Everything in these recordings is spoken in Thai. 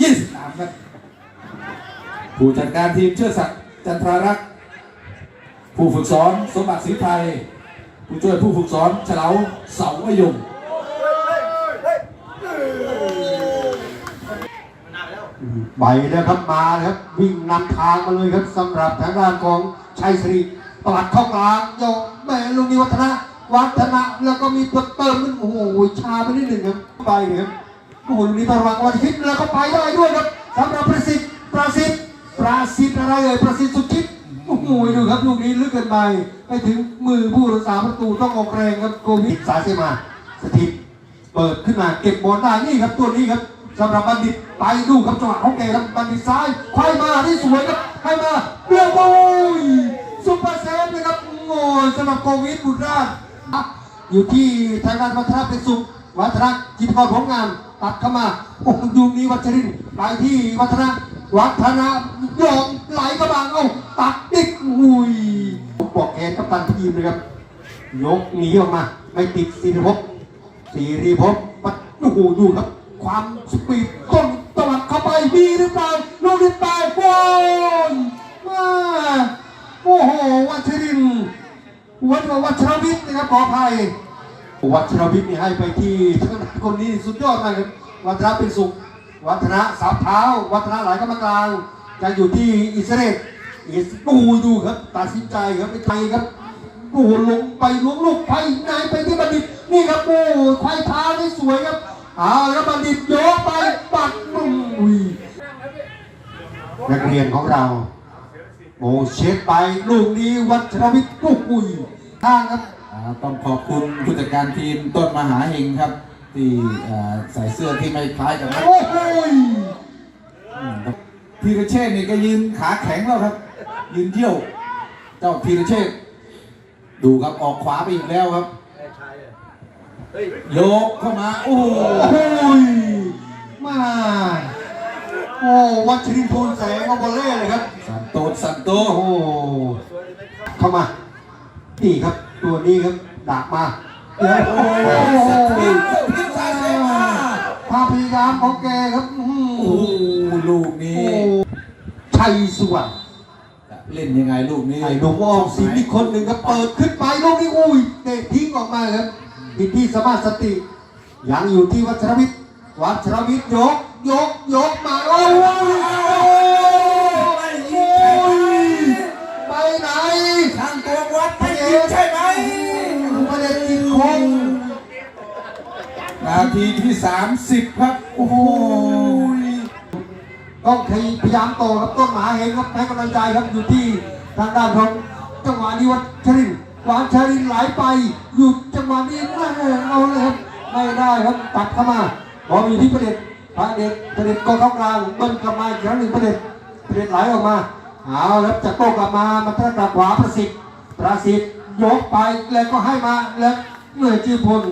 ยี่สิบสามครับผู้จัดการทีมเชื่อศักดิ์จันทรารักษ์ผู้ฝึกสอนสมบัติศรีไทย ผู้ช่วยผู้ฝึกสอนเฉลาเสาอายงไปแล้วครับมาแล้วครับ วิ่งนำทางมาเลยครับสำหรับทางด้านของชัยศรีตวัดเข้ากลางโยกแม่ลุงนิวัฒนะ วัฒนะแล้วก็มีเปิดเติมขึ้นโอ้โหชาไปนิดหนึ่งครับไปเลยครับโอ้โหลุงนี้ตวัดวันคิดแล้วก็ไปได้ด้วยครับสำหรับประสิทธิ์ประสิทธิ์ประสิทธิ์อะไรเอ่ยประสิทธิ์สุดคิดโอ้โหดูครับลูกนี้ลึกเกินไปไปถึงมือผู้รักษาประตูต้องออกแรงครับโกวิดสายเสมาสถิตเปิดขึ้นมาเก็บบอลได้นี่ครับตัวนี้ครับสำหรับบัณฑิตไปดูครับจังหวะของแกครับบัณฑิตซ้ายไขว้มาที่สวยครับให้มาเรื่องโอ้ยซุปเปอร์เซฟเลยครับโอ้ยสำหรับโควิดบุตรราช อยู่ที่ทางด้านวัฒนเป็นสุขวัฒนจิตกรผลงงานตัดเข้ามาโอ้โหยูนี้วัชรินไปที่วัฒนวัฒนยอมไหลกระบังเอ้าตัดติ๊กอุ้ยปอกแขนกับตันทีมเลยครับยกหนีออกมา ไม่ติดสิริภพสิริภพปัดโอ้โหดูครับ ความสปีดต้นตวัดเข้าไปมีหรือเปล่าลูกนี้ไปโอ้ยมาโอ้โหวัชริน วัชวัชรวิทย์นะครับขออภัยวัชรวิทย์นี่ให้ไปที่ทางด้านคนนี้สุดยอดมากครับวัฒนะเป็นสุข วัฒนะสามเท้า วัฒนะหลายกรรมกลางจะอยู่ที่อิสราเอลอิสปูดูครับตัดสินใจครับไปไทยครับโอ้โหลงไปล้วงลูกไปนายไปที่บัณฑิตนี่ครับโอ้ควายเท้าได้สวยครับเอาแล้วบัณฑิตโยกไปปัดมุ้งนักเรียนของเรา โอ้เช็ดไปลูกนี้วัชรวิทย์ลูกอุ้ยทางครับอ่าต้องขอบคุณผู้จัดการทีมต้นมหาเฮงครับ ที่อ่าใส่เสื้อที่ไม่คล้ายกับนักโอ้โหยอืมครับธีรเชษฐ์นี่ก็ยืนขาแข็งแล้วครับ ยืนเที่ยว เจ้าธีรเชษฐ์ดูครับออกขวาไปอีกแล้วครับโยกเข้ามาโอ้โหโอ้ยมา โอ้วัชรินทร์ทูลแสงว่าบอลเล่เลยครับสันโตษสันโตโอ้โหเข้ามา นี่ครับ ตัวนี้ครับดักมาแล้วโอ้โหสันติสันติสายเสมาความพยายามของแกครับอื้อโอ้หือโหลูกนี้โอ้ชัยสุวรรณเล่นยังไงลูกนี้ไอ้หนุ่มออกสีอีกคนหนึ่งครับเปิดขึ้นไปลูกนี้อุ้ยเตะทิ้งออกมาครับผิดที่สมาธิสติยังอยู่ที่วัชรวิทย์วัชรวิทย์ยก ยก ยกมาโอ้ยโอ้ย ไปไหนช่างตัววัดไม่ยิงใช่ไหมประเด็นจิตคงนาทีที่30ครับ โอ้โหต้องพยายามต่อครับต้นหมาเฮงครับให้กำลังใจครับอยู่ที่ทางด้านของจังหวะนี้วัดชรินหวานชรินไหลไปหยุดจังหวะนี้ไม่เอาเลยครับไม่ได้ครับตัดเข้ามาบอลอยู่ที่ประเด็จพระเด็จประเด็จก็เข้ากลางเบิ้ลกลับมาอีกครั้งหนึ่งประเด็จประเด็จไหลออกมา เอาแล้วจะโต้กลับมามาท่างด้าขวาประสิทธิ์ประสิทธิ์ยกไปแล้วก็ให้มาแล้วเหนื่อยจีพล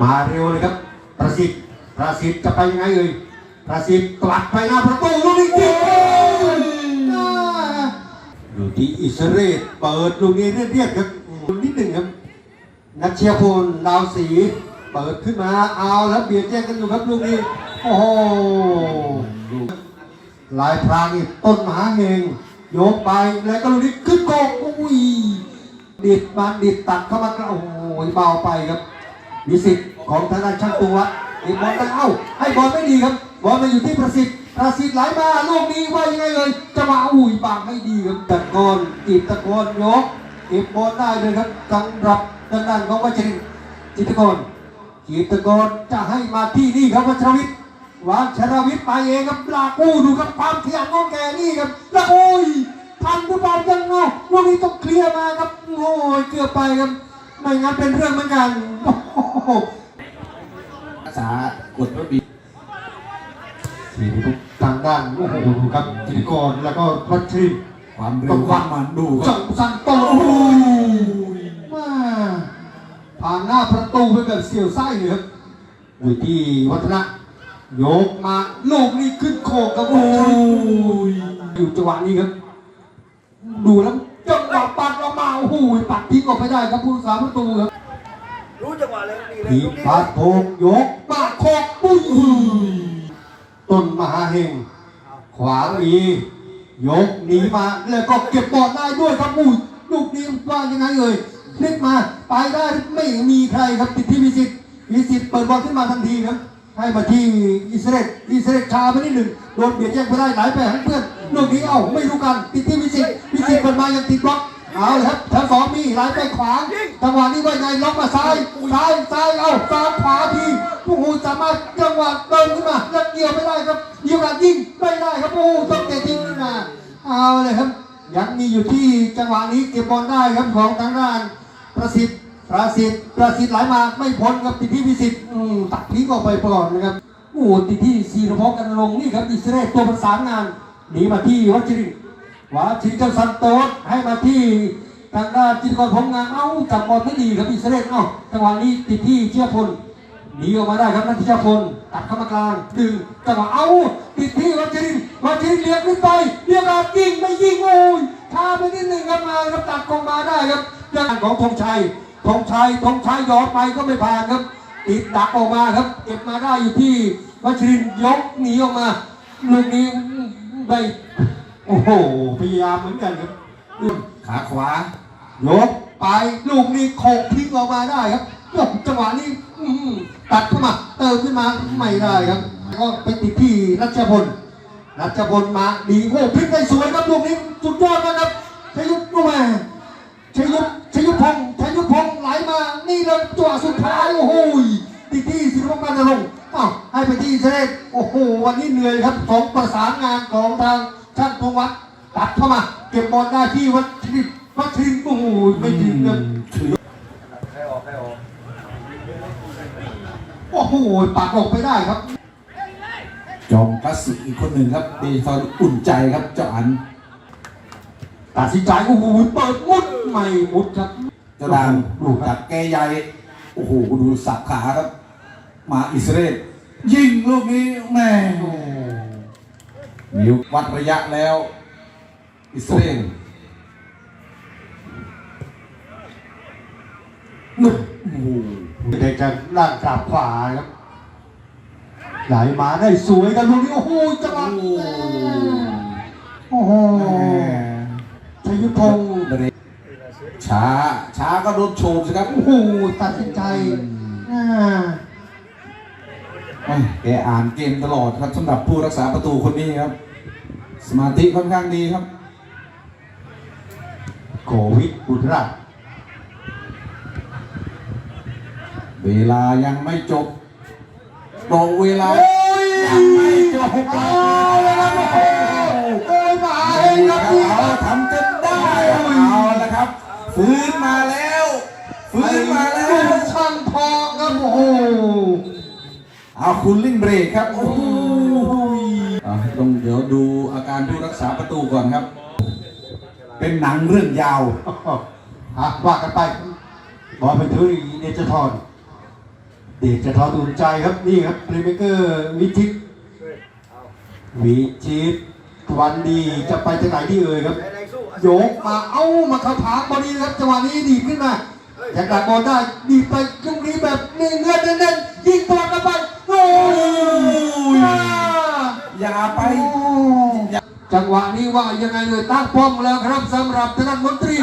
มาเร็วเลยครับ ประสิทธิ์ประสิทธิ์จะไปยังไงเอ่ยประสิทธิ์กลัดไปหน้าประตูลูกนี้ยิงอยู่ที่อิสราเอลเปิดลูกนี้เรียบๆครับนิดหนึ่งครับนักเชียร์พลดาวสีเปิดขึ้นมาเอาแล้วเบียดแย่งกันอยู่ครับลูกนี้โอ้โห ลายพรางนี่ต้นมหาเฮงโยกไปแล้วก็ลูกนี้ขึ้นโกงอุ้ยดิดมาดิดตัดเข้ามากระโอ้โหเบาไปครับมีสิทธิ์ของทางด้านช่างตัวอีกบอลไปเอ้าให้บอลไม่ดีครับบอลมาอยู่ที่ประสิทธิ์ประสิทธิ์ไหลมาลูกนี้ว่ายังไงเลยจังหวะอุ้ยบางไม่ดีครับตะโกนจีบตะโกนยกเก็บบอลได้เลยครับสำหรับทางด้านของวัชรินจิตตะโกนจีบตะโกนจะให้มาที่นี่ครับวัชรวิทย์ วางชรวิทย์ไปเองครับลากอู้ดูครับความขยันของแกนี่ครับแล้วโอ้ยทันหรือเปล่ายังเนาะลูกนี้ต้องเคลียร์มาครับโอ้ยเกือบไปครับไม่งั้นเป็นเรื่องเหมือนกันโอ้โหรักษากฎระเบียบทีนี้ทางด้านโอ้โหดูครับจิตรกรแล้วก็วัชรินทร์ความเร็วความมันดูคจัรับงสันโตโอ้ยมาผ่านหน้าประตูไปแบบเสียวไส้เลยครับอยู่ที่วัฒนะ โยกมาลูกนี้ขึ้นโคกครับโอ้ยอยู่จังหวะนี้ครับ ดูแล้วแกจังหวะปัดออกมาโอ้โหปัดทิ้งออกไปได้ครับผู้รักษาประตูครับรู้จังหวะเลยนี่เลยทีลูกนี้ปาดโพงยกปาดโคกปุ้ยต้นมหาเฮงขวามียกหนีมาแล้วก็เก็บบอลได้ด้วยครับอุ้ยลูกนี้ว่ายังไงเอ่ยพลิกมาไปได้ไม่มีใครครับติดที่วิสิตวิสิตเปิดบอลขึ้นมาทันทีครับ ให้มาที่อิสราเอลอิสราเอลชาไปนิดหนึ่งโดนเบียดแย่งไปได้หลไปให้เพื่อนลูกนี้เอ้าไม่รู้กันติดที่วิสิตวิสิตเปิดมายังติดบล็อกเอาเลยครับทั้งสองมีหลายไปขวาจังหวะนี้ว่าไงล็อกมาซ้ายซ้ายซ้ายเอาซ้ายขวาทีผู้หูสามารถจังหวะเติมขึ้นมาแล้วเกี่ยวไม่ได้ครับยิงกันยิงไม่ได้ครับผู้หูต้องเตะทิ้งขึ้นมาเอาเลยครับยังมีอยู่ที่จังหวะนี้เก็บบอลได้ครับของทางด้านประสิทธิ์ ประสิทธิ์ประสิทธิ์ไหลมาไม่พ้นครับติดที่วิสิทธิ์ตัดทิ้งออกไปก่อนนะครับโอ้ติดที่ซีรพกันลงนี่ครับอิสราเอลตัวประสานงานหนีมาที่วัชรินวัชรินเจ้าซันโตสให้มาที่ทางด้านจิตรกรพงงานเอ้าจับบอลไม่ดีครับอิสราเอลเอ้าจังหวะนี้ติดที่เชื่อพลหนีออกมาได้ครับนัทชาพลตัดเข้ามากลางดึงจังหวะเอาติดที่วัชรินวัชรินเลี้ยงขึ้นไปเลี้ยงอายิงไม่ยิงโอ้ยช้าไปนิดหนึ่งครับมาครับตัดกองมาได้ครับเรื่องของธงชัย ธงชัยธงชัยย้อนไปก็ไม่ผ่านครับ ติดดักออกมาครับ เก็บมาได้อยู่ที่วัชรินทร์ยกหนีออกมาลูกนี้ไม่โอ้โหพยายามเหมือนกันครับขาขวายกไปลูกนี้โขกทิ้งออกมาได้ครับยกจังหวะนี้อืตัดเข้ามาเติมขึ้นมาไม่ได้ครับ ก็ไปติดที่รัชพลรัชพลมาดีโอ้พลิกได้สวยครับลูกนี้สุดยอดนะครับชัยยุทธลูกแม่ชัยยุทธชัยยุทธพงษ์ ยุทธพงษ์ไหลมา นี่เลยจังหวสุดท้าย โอ้โหติดที่ศิลปการนรงอ้าวให้ไปที่เสด็จโอ้โห วันนี้เหนื่อยครับของประสานงานของทางช่างพงวัดตัดเข้ามา เก็บบอลได้ที่วัดชินวัดชินโอ้โหไม่ถึงครับใครอโอ้โหปัดออกไปได้ครับ จอมกัสสึอีกคนหนึ่งครับดีฟาอุ่นใจครับเจ้าอันตัดสินใจโอ้โหเปิดมุดไม่มุดครับ จ้าดังดูคจารับกแกใหญ่โอ้โหดูสับขาครับ มาอิสราเอลยิงลูกนี้แม่โอ้มิววัดระยะแล้ว อิสราเอลนึกโอ้โหเด็กจากด้านกราบขวาครับไหลมาได้สวยกันลูกนี้โอ้โหจังหวะโอ้โหชยุทธพงษ์ ช้า ช้าก็โดนโฉบสิครับโอ้โหตัดสินใจอ่าแม่แกอ่านเกมตลอดครับสำหรับผู้รักษาประตูคนนี้ครับ สมาธิค่อนข้างดีครับโควิดบุตรราชเวลายังไม่จบรอเวลาโอ้ยยังไม่จบเอาแล้วครับโอ้โหโอ้ยมาเองครับพี่คเอารับทำจนได้เอาละครับ ฟื้นมาแล้วฟื้นมาแล้วช่างทองครับโอ้โหเอาคุณลิ่งเบรกครับโอ้โหอะต้องเดี๋ยวดูอาการผู้รักษาประตูก่อนครับ เป็นหนังเรื่องยาวฮะว่ากันไปบอลไปถึงเดชทรเดชทรอุ่นใจครับนี่ครับพรีเมเกอร์วิชิตช่วยเอาวิชิตวันดีจะไปทางไหนดีเอ่ยครับไหนไหนสู้ โยกมาเอ้ามาเข้าทางบอลนี้ครับจังหวะนี้ดีดขึ้นมาอยากดักบอลได้ดีดไปตรงนี้แบบเนื้อเนื้อเน้นๆยิงตัวกันไปโอ้ยอย่าไปจังหวะนี้ว่ายังไงเลยตั้งป้อมแล้วครับสำหรับทางด้านมนตรี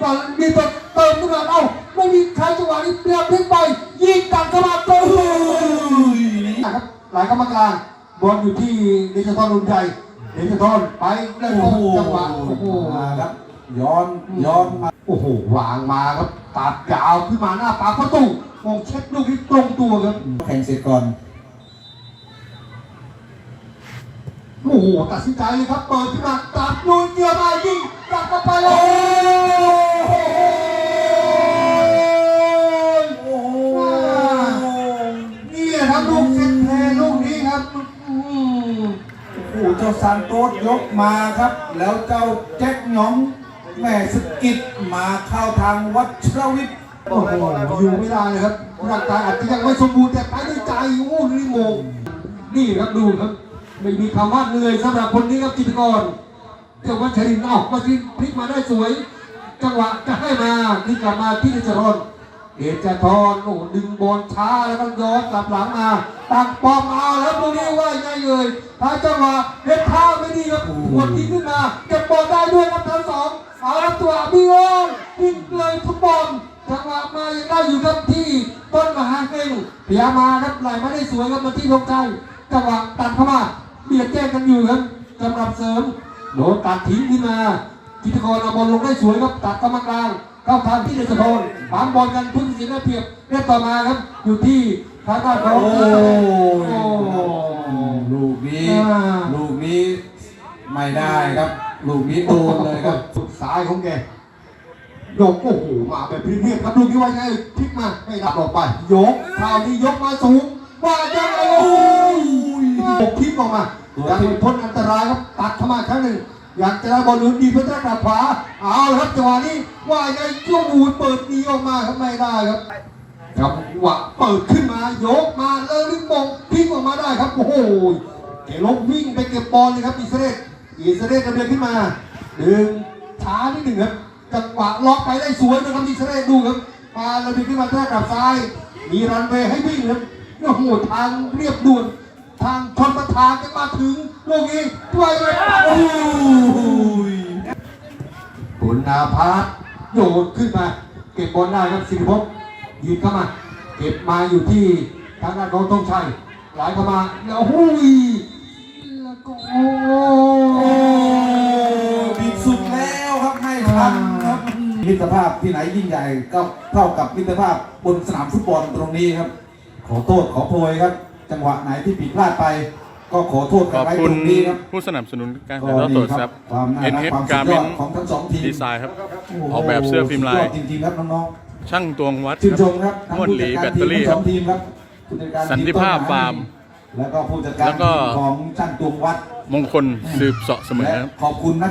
บอลมีตัวเติมขึ้นมาเอ้าไม่มีใครจังหวะนี้เปลี่ยนพลิกไปยิงตัดเข้ามาโอ้ยครับหลายกรรมการบอลอยู่ที่เดชทรอุ่นใจ เดชทรไปแล้วโอ้ก็โหจังหวะโอ้โหมาครับ ย้อนย้อนมาโอ้โหวางมาครับตัดยาวขึ้นมาหน้าปากประตูมองเช็คลูกนี้ตรงตัวครับแข่งเสร็จก่อนโอ้โหตัดสินใจเลยครับเปิดขึ้นมาตัดลุยเกี่ยวมายิงตัดเข้าไปเลยาซานโตสยกมาครับ แล้วเจ้าแจ็คหยองแม่สกิดมาเข้าทางวัชรวิทย์โอ้โหอยู่ไม่ได้ครับร่างกายอาจจะยังไม่สมบูรณ์แต่ไปด้วยใจโอ้โหนี่โมงนี่ครับดูครับไม่มีคำว่าเหนื่อยสำหรับคนนี้ครับจิตกรเจ้าวัชรินทร์เอ้าวัชรินทร์พลิกมาได้สวย จังหวะจะให้มาที่กลับมาที่เดชรน เดชทรโอ้ดึงบอลช้าแล้วก็ย้อนกลับหลังมาตั้งปอมเอาแล้วตรงนี้ว่ายังไงเลยถ้าจังหวะเฮ็ดท่าไม่ดีครับกดทิ้งขึ้นมาเก็บบอลได้ด้วยครับทั้งสองเอาละตัวบิโอนวิ่งเลยทุกบอลจังหวะมายังได้อยู่ครับที่ต้นมหาเก่งพยายมมาครับไหลมาได้สวยครับมาที่ลงใจจังหวะตัดเข้ามาเบียดแย่งกันอยู่ครับสำหรับเสริมโดนตัดทิ้งขึ้นมากิตกรเอาบอลลงได้สวยครับตัดกรรมกลาง เข้าทางที่เดชพลปามบอลกันพึ่งสินได้เปรียบเรียกต่อมาครับ อยู่ที่ทางด้านของโอ้โอ้ยลูกนี้อ่าลูกนี้ไม่ได้ครับ ลูกนี้โดนเลยครับสุดซ้ายของแกยกโอ้โหมาแบบพรีเมียมครับลูกนี้ว่าไงพลิกมาไม่รับออกไป ยกคราวนี้ยกมาสูงว่าจะโอ้ยยกพลิกออกมายังไม่พ้นอันตรายครับตัดเข้ามาครั้งหนึ่ง อยากจะได้บอลลูนดีเพื่อจะกลับขวาเอาครับจังหวะนี้ว่าไงช่วงอูดเปิดนีออกมาครับไม่ได้ครับจังหวะเปิดขึ้นมายกมาเลยลึกมองพลิกออกมาได้ครับโอ้โหเกลบวิ่งไปเก็บบอลเลยครับอิสเอลอิสเอลดำเนินขึ้นมาดึงช้านิดหนึ่งครับจังหวะล็อกไปได้สวยนะครับอิสเอลดูครับมาเราดึงขึ้นมาแทรกกับซ้าย มีรันเวย์ให้วิ่งครับโอ้โหทางเรียบด่วนทางชนประทานจะมาถึงลูกนี้ด้วยเลยโอ้ย ปุณาพัฒน์โยนขึ้นมา เก็บบอลได้ครับสิริภพยืนเข้ามา เก็บมาอยู่ที่ทางด้านของธงชัยไหลเข้ามาแล้วหุยแล้วก็โอ้บีบสุดแล้วครับไม่ทันครับมิตรภาพที่ไหนยิ่งใหญ่ก็เท่ากับมิตรภาพบนสนามฟุตบอลตรงนี้ครับ ขอโทษขอโพยครับ จังหวะไหนที่ผิดพลาดไป ก็ขอโทษขกันอบไว้คุตณรงนี้ครับผู้สนับสนุนการก็ถ่ายทอดสนี่ดคครัรับบความน่ารัก NF ความสุด Garment ยอดของทั้งสองทีมดีไซน์ครับโโหออกแบบเสื้อพิมพ์ลายสุดอดจริงๆครับน้องช่างตวงวัดๆชื่นคชรับมครับทั้งมวดผู้หจัลีดแบการตทีเตอมรี่ทั้งสครัอบงทีมครับผู้จัดการทีมสันติภาพต้นไฟาร์ม แล้วก็ผู้จัดการแล้วก็ทีมของช่างตวงวัด มงคลสืบเสาะเสมอและครับขอบคุณนะ